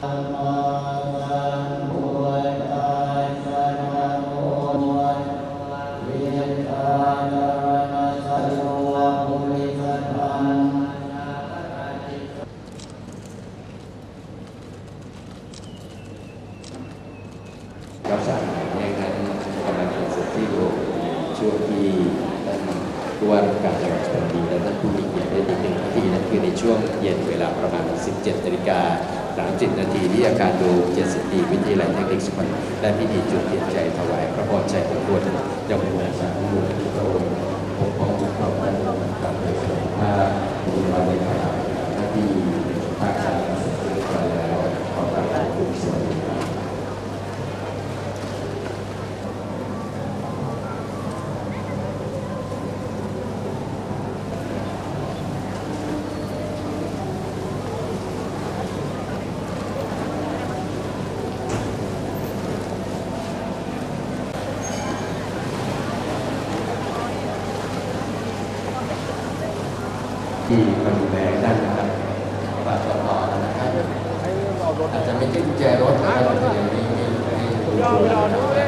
รับสารในนั้นกำลังเป็นสุดที่โลกช่วงที่ท่านผู้ว่าราชการจังหวัดชลบุรีและท่านผู้มีเกียรติได้ติดหนึ่งทีนั่นคือในช่วงเย็นเวลาประมาณ 17นาฬิกา 30 นาทีที่อาการดู70ปีวิทยาลัยเทคนิคสุพรรณและพิธีจุดเทียนใจถวายพระพรชัยมงทวดยังคงสาธุบุญทุกพระองค์ปกป้องปกครองและปกปักรักษาพระบุญบารมีหน้าที่ภาคการเกษตรเรียบร้อยแล้วขอกราบขอบคุณสวัสดีครับ ที่มาดูแลด้านนะครับฝากต่อนะครับอาจจะไม่ใช่กุญแจรถนะครับอาจจะยังมีมีมีตัว